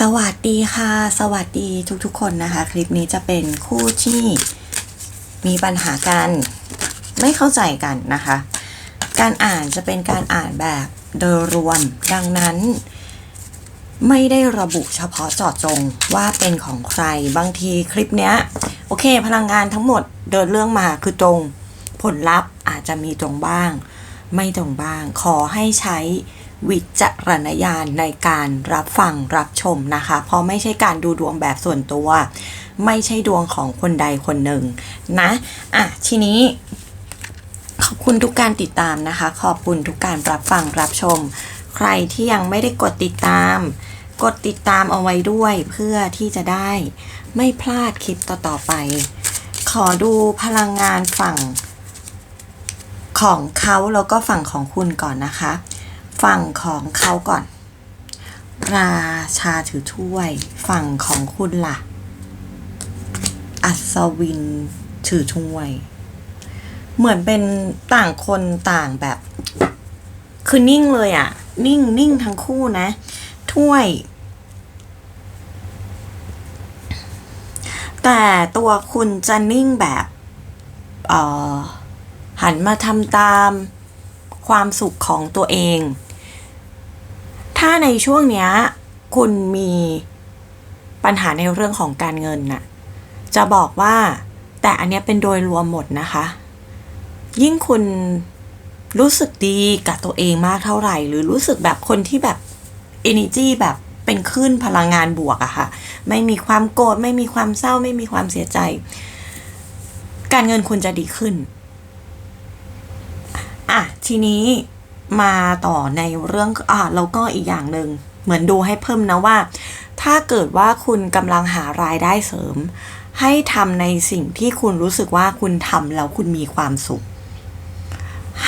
สวัสดีค่ะ สวัสดีทุกๆคนนะคะ คลิปนี้จะเป็นคู่ที่มีปัญหากัน ไม่เข้าใจกันนะคะ การอ่านจะเป็นการอ่านแบบโดยรวม ดังนั้น ไม่ได้ระบุเฉพาะเจาะจงว่าเป็นของใครบางทีคลิปเนี้ย โอเค พลังงานทั้งหมดเดินเรื่องมาคือตรงผลลัพธ์อาจจะมีตรงบ้าง ไม่ตรงบ้าง ขอให้ใช้ วิจารณญาณในการรับฟังรับชมนะคะ เพราะไม่ใช่การดูดวงแบบส่วนตัว ไม่ใช่ดวงของคนใดคนหนึ่งนะอะทีนี้ ขอบคุณทุกการติดตามนะคะ ขอบคุณทุกการรับฟังรับชม ใครที่ยังไม่ได้กดติดตาม กดติดตามเอาไว้ด้วยเพื่อที่จะได้ ไม่พลาดคลิปต่อๆไป ขอดูพลังงานฝั่งของเขาแล้วก็ฝั่งของคุณก่อนนะคะ ฝั่งของเขาก่อน ราชาถือถ้วย ฝั่งของคุณล่ะ อัศวินถือถ้วย เหมือนเป็นต่างคนต่างแบบ คือนิ่งเลยอะนิ่งนิ่งทั้งคู่นะ ถ้วย แต่ตัวคุณจะนิ่งแบบเออหันมาทำตามความสุขของตัวเอง ถ้าในช่วงเนี้ยคุณมีปัญหาในเรื่องของการเงินน่ะ จะบอกว่าแต่อันเนี้ยเป็นโดยรวมหมดนะคะ ยิ่งคุณรู้สึกดีกับตัวเองมากเท่าไหร่ หรือรู้สึกแบบคนที่แบบ energy แบบเป็นคลื่นพลังงานบวกอะค่ะ ไม่มีความโกรธไม่มีความเศร้า ไม่มีความเสียใจ การเงินคุณจะดีขึ้น อะ ทีนี้ มาต่อในเรื่องอะแล้วก็อีกอย่างหนึ่งเหมือนดูให้เพิ่มนะว่า ถ้าเกิดว่าคุณกำลังหารายได้เสริม ให้ทำในสิ่งที่คุณรู้สึกว่าคุณทำแล้วคุณมีความสุข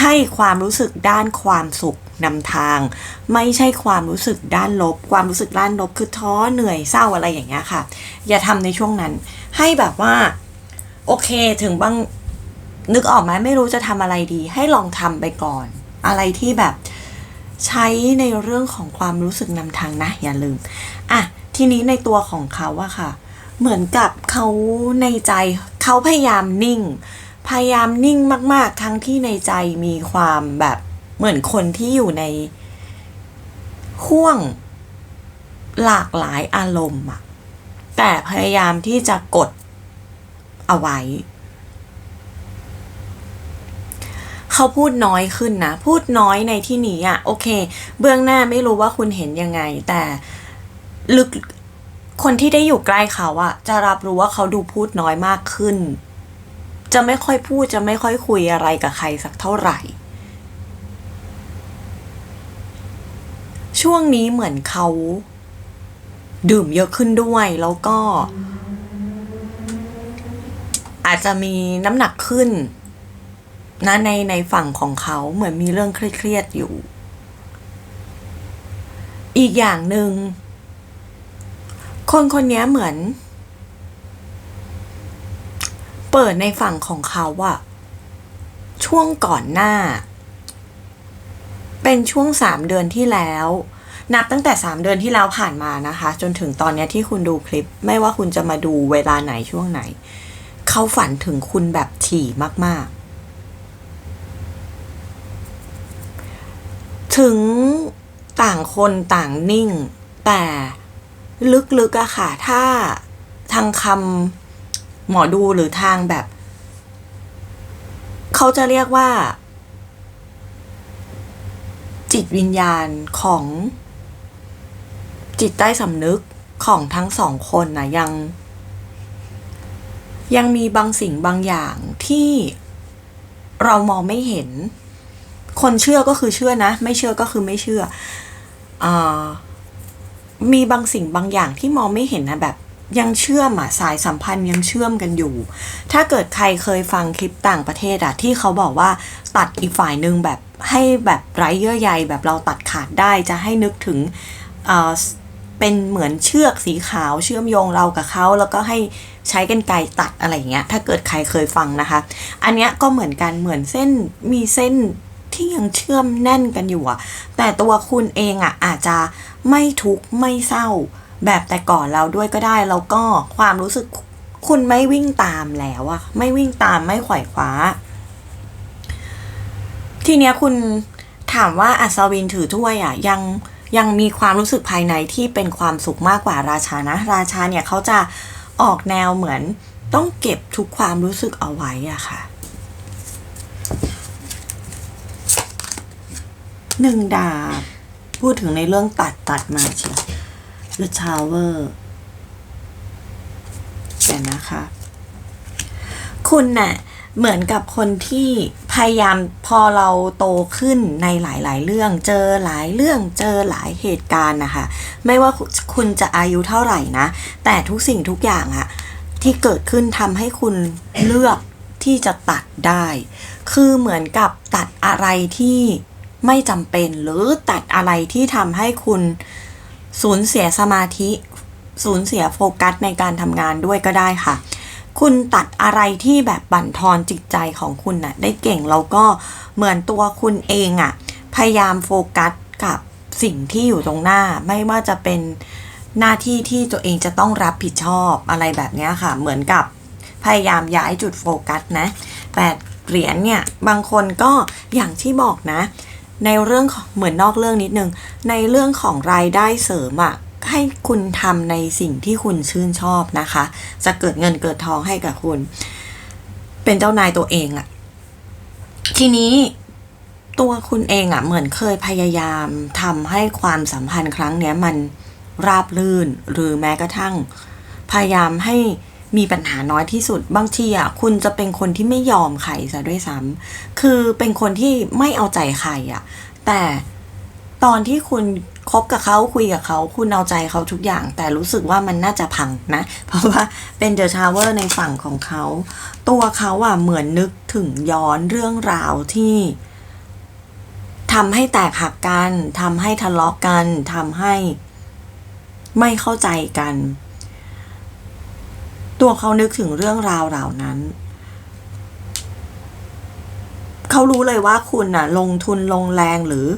ให้ความรู้สึกด้านความสุขนำทาง ไม่ใช่ความรู้สึกด้านลบ ความรู้สึกด้านลบคือท้อเหนื่อยเศร้าอะไรอย่างเงี้ยค่ะ อย่าทำในช่วงนั้น ให้แบบว่า โอเคถึงบางนึกออกไหมไม่รู้จะทำอะไรดี ให้ลองทำไปก่อน อะไรที่แบบใช้ในเรื่องของความรู้สึกนำทางนะ อย่าลืม อะ ทีนี้ในตัวของเขาอะค่ะ เหมือนกับเขาในใจเขาพยายามนิ่ง พยายามนิ่งมาก ๆ ทั้งที่ในใจมีความแบบเหมือนคนที่อยู่ในห่วงหลากหลายอารมณ์อะแต่พยายามที่จะกดเอาไว้ เขาพูดน้อยขึ้นนะ พูดน้อยในที่นี้อะโอเค เบื้องหน้าไม่รู้ว่าคุณเห็นยังไง แต่ลึกคนที่ได้อยู่ใกล้เขาอะจะรับรู้ว่าเขาดูพูดน้อยมากขึ้น จะไม่ค่อยพูดจะไม่ค่อยคุยอะไรกับใครสักเท่าไหร่ ช่วงนี้เหมือนเขา ดื่มเยอะขึ้นด้วยแล้วก็ อาจจะมีน้ำหนักขึ้น นะในในฝั่งของเขาเหมือนมีเรื่องเครียดๆอยู่ อีกอย่างหนึ่งคนคนนี้เหมือน เปิดในฝั่งของเขาอะช่วงก่อนหน้า เป็นช่วงสามเดือนที่แล้ว นับตั้งแต่สามเดือนที่แล้วผ่านมานะคะ จนถึงตอนนี้ที่คุณดูคลิป ไม่ว่าคุณจะมาดูเวลาไหนช่วงไหน เขาฝันถึงคุณแบบถี่มากๆ ถึงต่างคนต่างนิ่ง แต่ลึกๆอะค่ะ ถ้าทางคำหมอดูหรือทางแบบ เขาจะเรียกว่า จิตวิญญาณของจิตใต้สำนึกของทั้งสองคนนะยัง ยังมีบางสิ่งบางอย่างที่เรามองไม่เห็น คนเชื่อก็คือเชื่อนะ ไม่เชื่อก็คือไม่เชื่ออมีบางสิ่งบางอย่างที่มองไม่เห็นนะแบบยังเชื่อมอะสายสัมพันธ์ยังเชื่อมกันอยู่ ถ้าเกิดใครเคยฟังคลิปต่างประเทศอะที่เขาบอกว่าตัดอีกฝ่ายหนึ่งแบบให้แบบไร้เยื่อใยแบบเราตัดขาดได้จะให้นึกถึงเออเป็นเหมือนเชือกสีขาวเชื่อมโยงเรากับเขาแล้วก็ให้ใช้กันไกรตัดอะไรเงี้ยถ้าเกิดใครเคยฟังนะคะ อันเนี้ยก็เหมือนกันเหมือนเส้นมีเส้น ที่ยังเชื่อมแน่นกันอยู่อะแต่ตัวคุณเองอะอาจจะไม่ทุกข์ไม่เศร้า แบบแต่ก่อนเราด้วยก็ได้ แล้วก็ความรู้สึกคุณไม่วิ่งตามแล้วอะไม่วิ่งตามไม่ไขว่คว้า ทีเนี้ยคุณถามว่าอัศวินถือถ้วยอะยังยังมีความรู้สึกภายในที่เป็นความสุขมากกว่าราชานะ ราชาเนี่ยเขาจะออกแนวเหมือนต้องเก็บทุกความรู้สึกเอาไว้อะค่ะ หนึ่งดาบ พูดถึงในเรื่องตัดตัดมาเชียว The Tower เดี๋ยวนะคะ คุณน่ะเหมือนกับคนที่พยายามพอเราโตขึ้นในหลาย ๆ เรื่องเจอหลายเรื่องเจอหลายเหตุการณ์นะคะ ไม่ว่าคุณจะอายุเท่าไหร่นะ แต่ทุกสิ่งทุกอย่างอะที่เกิดขึ้นทำให้คุณเลือกที่จะตัดได้ คือเหมือนกับตัดอะไรที่ ไม่จำเป็นหรือตัดอะไรที่ทำให้คุณสูญเสียสมาธิ สูญเสียโฟกัสในการทำงานด้วยก็ได้ค่ะ คุณตัดอะไรที่แบบบั่นทอนจิตใจของคุณน่ะได้เก่งแล้วก็เหมือนตัวคุณเองอะ่ะ พยายามโฟกัสกับสิ่งที่อยู่ตรงหน้าไม่ว่าจะเป็นหน้าที่ที่ตัวเองจะต้องรับผิดชอบอะไรแบบนี้ค่ะ เหมือนกับพยายามย้ายจุดโฟกัสนะแปดเหรียญเนี่ย บางคนก็อย่างที่บอกนะ ในเรื่องของเหมือนนอกเรื่องนิดนึง ในเรื่องของรายได้เสริมอะ่ะให้คุณทำในสิ่งที่คุณชื่นชอบนะคะ จะเกิดเงินเกิดทองให้กับคุณ เป็นเจ้านายตัวเองอะ่ะ ทีนี้ตัวคุณเองอะ่ะ เหมือนเคยพยายามทำให้ความสัมพันธ์ครั้งเนี้ยมันราบรื่นหรือแม้กระทั่ง พยายามให้ มีปัญหาน้อยที่สุด บางทีอะคุณจะเป็นคนที่ไม่ยอมใครซะด้วยซ้ำคือเป็นคนที่ไม่เอาใจใครอะ แต่ตอนที่คุณคบกับเขาคุยกับเขาคุณเอาใจเขาทุกอย่าง แต่รู้สึกว่ามันน่าจะพังนะ เพราะว่าเป็นเดอะชาวเวอร์ในฝั่งของเขา ตัวเขาอะเหมือนนึกถึงย้อนเรื่องราวที่ทำให้แตกหักกันทำให้ทะเลาะกันทำให้ไม่เข้าใจกัน ตัวเขานึกถึงเรื่องราวเหล่านั้น เขารู้เลยว่าคุณน่ะ ลงทุนลงแรงหรือ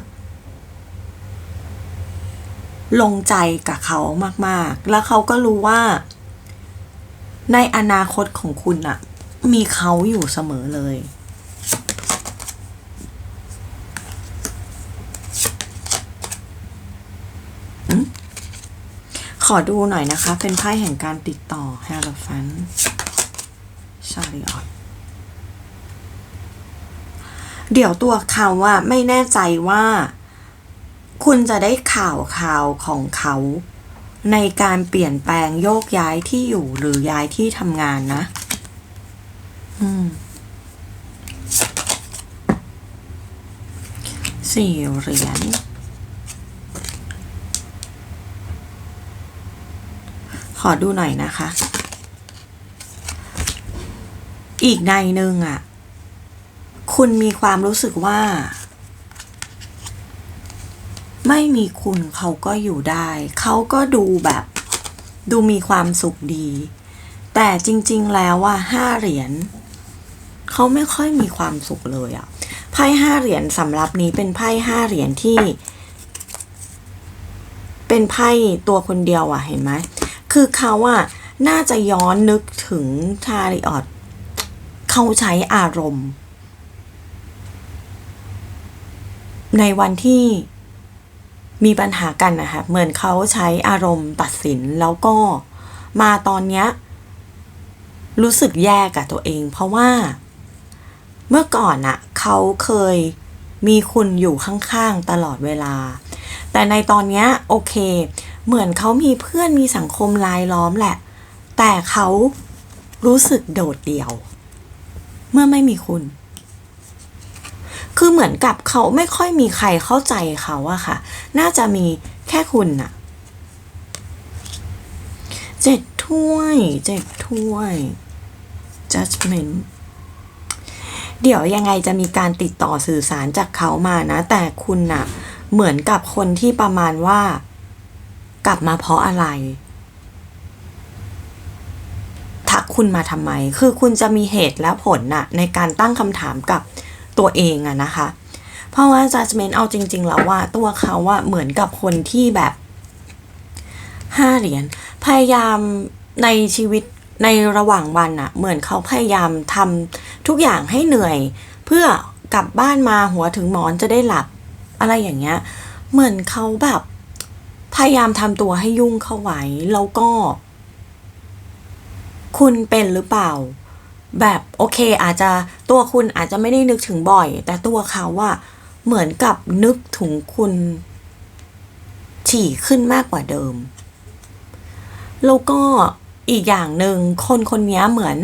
ลงใจกับเขามาก ๆ แล้วเขาก็รู้ว่า ในอนาคตของคุณน่ะ มีเขาอยู่เสมอเลย ขอดูหน่อยนะคะ เป็นไพ่แห่งการติดต่อ h e r o p h a n t ชาริออตเดี๋ยวตัวเขาว่าไม่แน่ใจว่า คุณจะได้ข่าวข่าวของเขา ในการเปลี่ยนแปลงโยกย้ายที่อยู่หรือย้ายที่ทำงานนะ อืมสี่เหรียญ อดูหน่อยนะคะ อีกในหนึ่งอะ คุณมีความรู้สึกว่า ไม่มีคุณเขาก็อยู่ได้ เขาก็ดูแบบ ดูมีความสุขดี แต่จริง ๆ แล้วว่าห้าเหรียญเขาไม่ค่อยมีความสุขเลยอะ่ะไพ่ห้าเหรียญสำหรับนี้เป็นไพ่ห้าเหรียญที่ เป็นไพ่ตัวคนเดียวอะ่ะ เห็นไหม คือเขาอะน่าจะย้อนนึกถึงชาริออตเขาใช้อารมณ์ ในวันที่มีปัญหากันนะคะเหมือนเขาใช้อารมณ์ตัดสินแล้วก็มาตอนเนี้ยรู้สึกแย่กับตัวเอง เพราะว่าเมื่อก่อนอะเขาเคยมีคุณอยู่ข้างๆตลอดเวลา แต่ในตอนเนี้ยโอเค เหมือนเขามีเพื่อนมีสังคมรายล้อมแหละ แต่เขารู้สึกโดดเดี่ยว เมื่อไม่มีคุณ คือเหมือนกับเขาไม่ค่อยมีใครเข้าใจเขาอะค่ะ น่าจะมีแค่คุณน่ะเจ็ดถ้วยเจ็ดถ้วย judgment เดี๋ยวยังไงจะมีการติดต่อสื่อสารจากเขามานะ แต่คุณน่ะ เหมือนกับคนที่ประมาณว่า กลับมาเพราะอะไร ทักคุณมาทำไม คือคุณจะมีเหตุและผลน่ะ ในการตั้งคำถามกับตัวเองอะนะคะ เพราะว่า judgment เอาจริง ๆ แล้วว่าตัวเขาว่าเหมือนกับคนที่แบบห้าเหรียญพยายามในชีวิตในระหว่างวันอะเหมือนเขาพยายามทำทุกอย่างให้เหนื่อย เพื่อกลับบ้านมาหัวถึงหมอนจะได้หลับอะไรอย่างเงี้ย เหมือนเขาแบบ พยายามทำตัวให้ยุ่งเข้าไว้แล้วก็ คุณเป็นหรือเปล่า แบบโอเค อาจจะตัวคุณอาจจะไม่ได้นึกถึงบ่อย แต่ตัวเขาว่าเหมือนกับนึกถึงคุณถี่ขึ้นมากกว่าเดิม แล้วก็อีกอย่างหนึ่งคนคนนี้เหมือน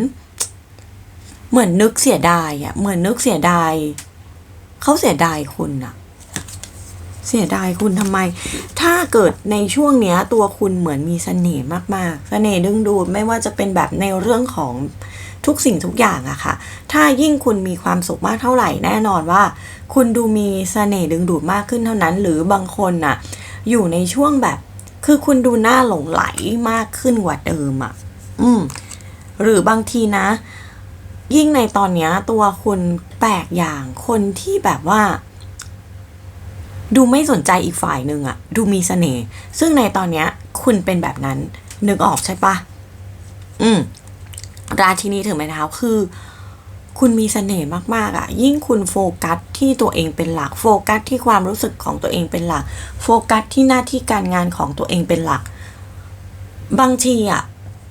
เหมือนนึกเสียดายอะเหมือนนึกเสียดายเขาเสียดายคุณอะ เสียดายคุณทำไม ถ้าเกิดในช่วงเนี้ยตัวคุณเหมือนมีเสน่ห์มากๆ เสน่ห์ดึงดูดไม่ว่าจะเป็นแบบในเรื่องของทุกสิ่งทุกอย่างอะค่ะ ถ้ายิ่งคุณมีความสุขมากเท่าไหร่แน่นอนว่า คุณดูมีเสน่ห์ดึงดูดมากขึ้นเท่านั้น หรือบางคนน่ะอยู่ในช่วงแบบ คือคุณดูน่าหลงไหลมากขึ้นกว่าเดิมอะอืม หรือบางทีนะ ยิ่งในตอนเนี้ยตัวคุณแปลกอย่างคนที่แบบว่า ดูไม่สนใจอีกฝ่ายหนึ่งอะดูมีเสน่ห์ซึ่งในตอนเนี้ย คุณเป็นแบบนั้น นึกออกใช่ปะอืม ราชินีถือไม้เท้าคือ คุณมีเสน่ห์มากๆอะ่ะ ยิ่งคุณโฟกัสที่ตัวเองเป็นหลัก โฟกัสที่ความรู้สึกของตัวเองเป็นหลัก โฟกัสที่หน้าที่การงานของตัวเองเป็นหลัก บางทีอะ่ะ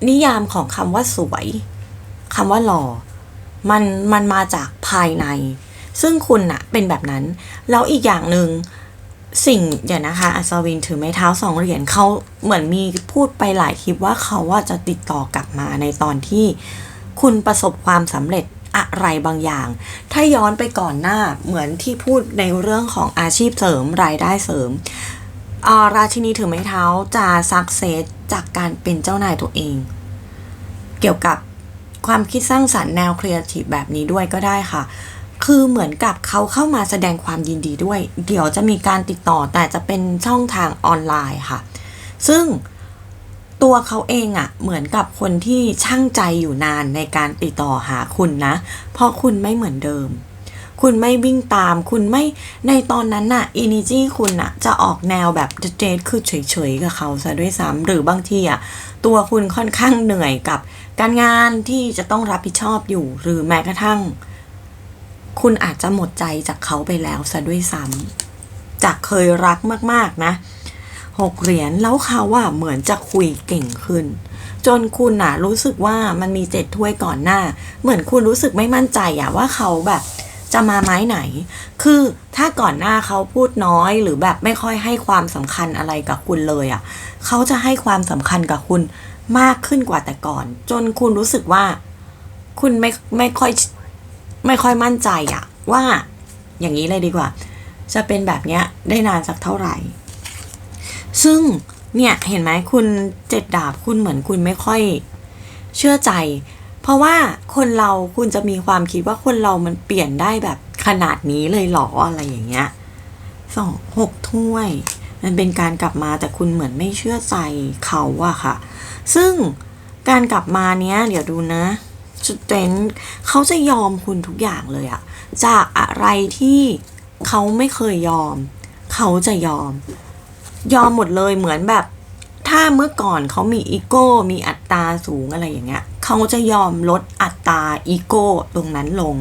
นิยามของคำว่าสวยคำว่าหล่อมันมันมาจากภายใน ซึ่งคุณอะเป็นแบบนั้น แล้วอีกอย่างหนึ่ง สิ่งเดี๋ยวนะคะ อัศวินถือไม้เท้าสองเหรียญเขาเหมือนมีพูดไปหลายคลิปว่าเขาว่าจะติดต่อกลับมาในตอนที่คุณประสบความสำเร็จอะไรบางอย่าง ถ้าย้อนไปก่อนหน้าเหมือนที่พูดในเรื่องของอาชีพเสริมรายได้เสริมอราชินีถือไม้เท้าจะสักเซสจากการเป็นเจ้านายตัวเอง เกี่ยวกับความคิดสร้างสรรค์แนวครีเอทีฟแบบนี้ด้วยก็ได้ค่ะ คือเหมือนกับเขาเข้ามาแสดงความยินดีด้วย เดี๋ยวจะมีการติดต่อแต่จะเป็นช่องทางออนไลน์ค่ะ ซึ่งตัวเขาเองอะเหมือนกับคนที่ช่างใจอยู่นานในการติดต่อหาคุณนะ เพราะคุณไม่เหมือนเดิม คุณไม่วิ่งตาม คุณไม่ในตอนนั้นน่ะอินิจีคุณน่ะจะออกแนวแบบเจดคือเฉยๆกับเขาซะด้วยซ้ำหรือบางทีอะตัวคุณค่อนข้างเหนื่อยกับ การงานที่จะต้องรับผิดชอบอยู่หรือแม้กระทั่ง คุณอาจจะหมดใจจากเขาไปแล้วซะด้วยซ้ำจากเคยรักมากๆนะหกเหรียญแล้วเขาว่าเหมือนจะคุยเก่งขึ้น จนคุณน่ะรู้สึกว่ามันมีเจ็ดถ้วยก่อนหน้า เหมือนคุณรู้สึกไม่มั่นใจอะว่าเขาแบบจะมาไม้ไหน คือถ้าก่อนหน้าเขาพูดน้อยหรือแบบไม่ค่อยให้ความสำคัญอะไรกับคุณเลยอะเขาจะให้ความสำคัญกับคุณมากขึ้นกว่าแต่ก่อน จนคุณรู้สึกว่า คุณไม่ไม่ค่อย ไม่ค่อยมั่นใจอะว่าอย่างนี้เลยดีกว่า จะเป็นแบบเนี้ยได้นานสักเท่าไหร่ ซึ่งเนี่ยเห็นไหมคุณเจ็ดดาบคุณเหมือนคุณไม่ค่อยเชื่อใจ เพราะว่าคนเราคุณจะมีความคิดว่าคนเรามันเปลี่ยนได้แบบขนาดนี้เลยหรออะไรอย่างเงี้ยสองหกถ้วย มันเป็นการกลับมาแต่คุณเหมือนไม่เชื่อใจเขาอะค่ะ ซึ่งการกลับมาเนี้ย เดี๋ยวดูนะ จุดเด่นเขาจะยอมคุณทุกอย่างเลยอะจากอะไรที่เขาไม่เคยยอม เขาจะยอม ยอมหมดเลยเหมือนแบบ ถ้าเมื่อก่อนเขามีอีโก้ มีอัตราสูงอะไรอย่างเงี้ยเขาจะยอมลดอัตราอีโก้ตรงนั้นลง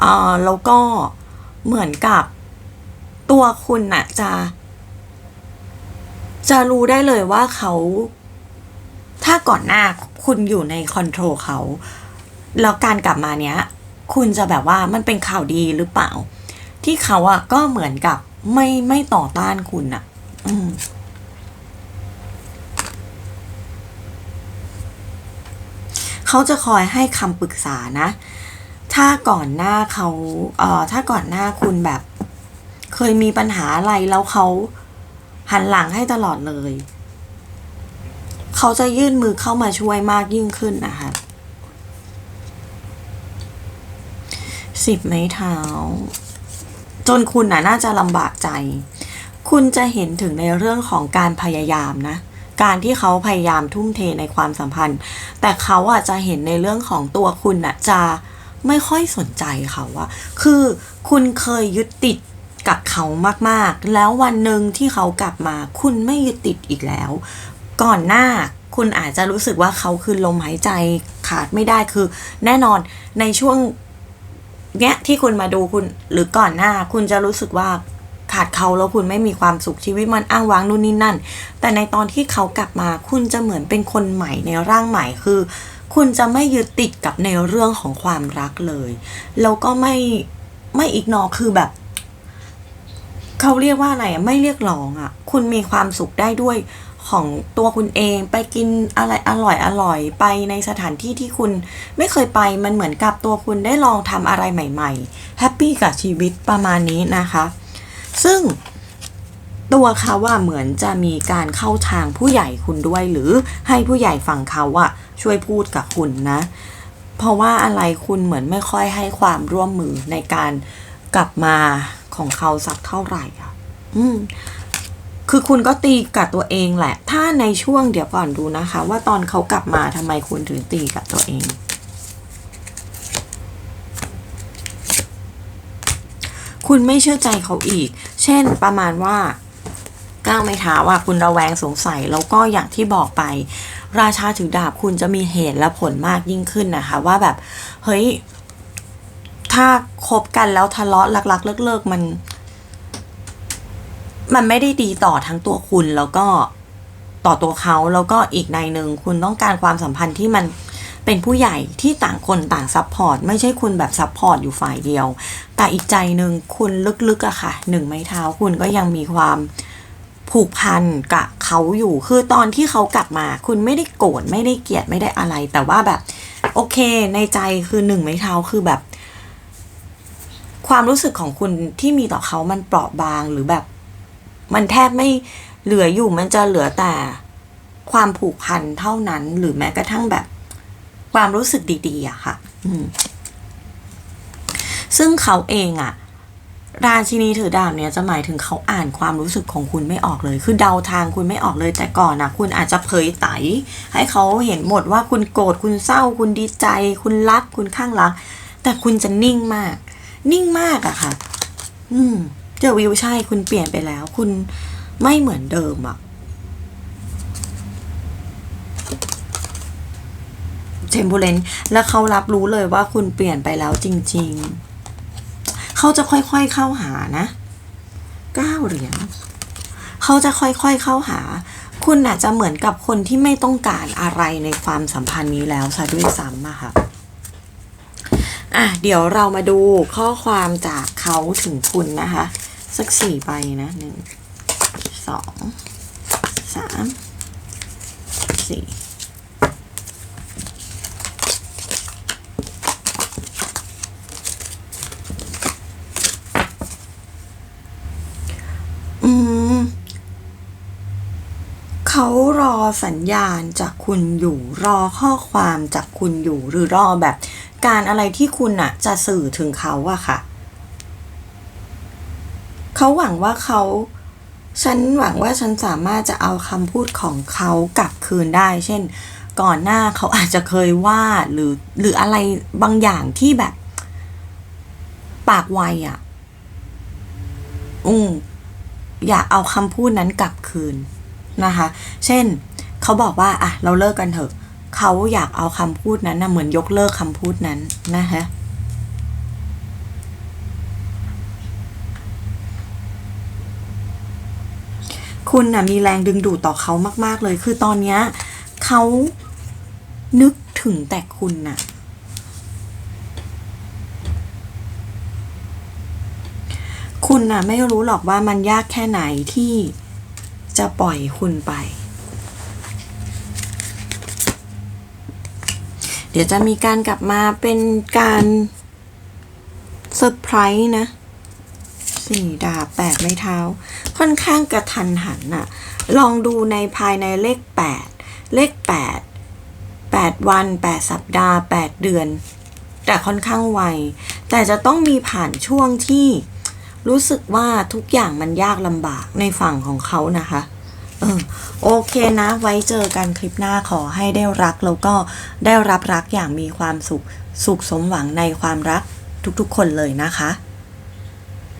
เออแล้วก็เหมือนกับตัวคุณน่ะจะ จะรู้ได้เลยว่าเขา ถ้าก่อนหน้าคุณอยู่ในคอนโทรลเขา แล้วการกลับมาเนี้ย คุณจะแบบว่ามันเป็นข่าวดีหรือเปล่า ที่เขาอะก็เหมือนกับไม่ไม่ต่อต้านคุณอะอืมเขาจะคอยให้คำปรึกษานะ ถ้าก่อนหน้าเขาเอ่อถ้าก่อนหน้าคุณแบบ เคยมีปัญหาอะไรแล้วเขาหันหลังให้ตลอดเลย เขาจะยื่นมือเข้ามาช่วยมากยิ่งขึ้นนะคะ สิบไม้เท้า จนคุณน่ะน่าจะลำบากใจ คุณจะเห็นถึงในเรื่องของการพยายามนะ การที่เขาพยายามทุ่มเทในความสัมพันธ์ แต่เขาอะจะเห็นในเรื่องของตัวคุณน่ะจะไม่ค่อยสนใจเขาอะคือคุณเคยยึดติดกับเขามากๆ แล้ววันหนึ่งที่เขากลับมา คุณไม่ยึดติดอีกแล้ว ก่อนหน้าคุณอาจจะรู้สึกว่าเขาคือลมหายใจขาดไม่ได้คือ แน่นอนในช่วง เนี้ยที่คุณมาดูคุณหรือก่อนหน้า คุณจะรู้สึกว่าขาดเขาแล้วคุณไม่มีความสุขชีวิตมันอ้างว้างนู่นนี่นั่น แต่ในตอนที่เขากลับมาคุณจะเหมือนเป็นคนใหม่ในร่างใหม่คือ คุณจะไม่ยึดติดกับในเรื่องของความรักเลยแล้วก็ไม่ไม่อีกนอคือแบบ เขาเรียกว่าอะไรอะไม่เรียกร้องอะ คุณมีความสุขได้ด้วย ของตัวคุณเองไปกินอะไรอร่อยอร่อยไปในสถานที่ที่คุณไม่เคยไปมันเหมือนกับตัวคุณได้ลองทำอะไรใหม่ๆแฮปปี้กับชีวิตประมาณนี้นะคะ ซึ่งตัวเขาว่าเหมือนจะมีการเข้าทางผู้ใหญ่คุณด้วย หรือให้ผู้ใหญ่ฝั่งเขาอะช่วยพูดกับคุณนะ เพราะว่าอะไรคุณเหมือนไม่ค่อยให้ความร่วมมือในการกลับมาของเขาสักเท่าไหร่อะ อืม คือคุณก็ตีกับตัวเองแหละ ถ้าในช่วงเดี๋ยวก่อนดูนะคะ ว่าตอนเขากลับมาทำไมคุณถึงตีกับตัวเองคุณไม่เชื่อใจเขาอีก เช่นประมาณว่าก้าวไม่เท้าว่าคุณระแวงสงสัยแล้วก็อย่างที่บอกไป ราชาถือดาบคุณจะมีเหตุและผลมากยิ่งขึ้นนะคะ ว่าแบบ เฮ้ย ถ้าคบกันแล้วทะเลาะลักๆ เลิกๆมัน มันไม่ได้ดีต่อทั้งตัวคุณแล้วก็ต่อตัวเขาแล้วก็อีกในหนึ่งคุณต้องการความสัมพันธ์ที่มันเป็นผู้ใหญ่ที่ต่างคนต่างซัพพอร์ตไม่ใช่คุณแบบซัพพอร์ตอยู่ฝ่ายเดียว แต่อีกใจหนึ่งคุณลึกๆอะค่ะหนึ่งไม้เท้าคุณก็ยังมีความผูกพันกับเขาอยู่ คือตอนที่เขากลับมา คุณไม่ได้โกรธไม่ได้เกลียดไม่ได้อะไร แต่ว่าแบบ โอเค ในใจคือหนึ่งไม้เท้าคือแบบ ความรู้สึกของคุณที่มีต่อเขามันเปราะบางหรือแบบ มันแทบไม่เหลืออยู่มันจะเหลือแต่ความผูกพันเท่านั้น หรือแม้กระทั่งแบบความรู้สึกดีๆอะค่ะ อืม ซึ่งเขาเองอะราชินีถือดาบเนี่ยจะหมายถึงเขาอ่านความรู้สึกของคุณไม่ออกเลย คือเดาทางคุณไม่ออกเลยแต่ก่อนนะคุณอาจจะเผยไตให้เขาเห็นหมดว่าคุณโกรธคุณเศร้า คุณดีใจ คุณรัก คุณข้างรัก แต่คุณจะนิ่งมาก นิ่งมากอะค่ะ อืม เจอวิวใช่คุณเปลี่ยนไปแล้ว คุณไม่เหมือนเดิมอะเทมเพลนแล้วเขารับรู้เลยว่าคุณเปลี่ยนไปแล้วจริง ๆ เขาจะค่อยๆเข้าหานะเก้าเหรียญเขาจะค่อยๆเข้าหา คุณอาจจะเหมือนกับคนที่ไม่ต้องการอะไรในความสัมพันธ์นี้แล้วซะด้วยซ้ำอะค่ะอะ เดี๋ยวเรามาดูข้อความจากเขาถึงคุณนะคะ สักสี่ใบนะหนึ่งสองสามสี่อืมเขารอสัญญาณจากคุณอยู่รอข้อความจากคุณอยู่หรือรอแบบการอะไรที่คุณอะจะสื่อถึงเขาอะค่ะ เขาหวังว่าเขาฉันหวังว่าฉันสามารถจะเอาคำพูดของเขากลับคืนได้ เช่น ก่อนหน้าเขาอาจจะเคยว่าหรือหรืออะไรบางอย่างที่แบบ ปากไวอะอืมอยากเอาคำพูดนั้นกลับคืนนะคะ เช่น เขาบอกว่า อะ เราเลิกกันเถอะ เขาอยากเอาคำพูดนั้นนะเหมือนยกเลิกคำพูดนั้นนะคะ คุณนะมีแรงดึงดูดต่อเขามาก ๆ เลย คือตอนเนี้ยเขานึกถึงแต่คุณน่ะคุณน่ะไม่รู้หรอกว่ามันยากแค่ไหนที่จะปล่อยคุณไป เดี๋ยวจะมีการกลับมาเป็นการเซอร์ไพรส์นะ สี่ดาบแปดไม้เท้า ค่อนข้างกระทันหันน่ะลองดูในภายในเลขแปดเลขแปดแปดวันแปดสัปดาห์แปดเดือน แต่ค่อนข้างไว แต่จะต้องมีผ่านช่วงที่รู้สึกว่าทุกอย่างมันยากลำบากในฝั่งของเขานะคะเออโอเคนะ ไว้เจอกันคลิปหน้าขอให้ได้รักแล้วก็ได้รับรักอย่างมีความสุข สุขสมหวังในความรักทุกๆคนเลยนะคะ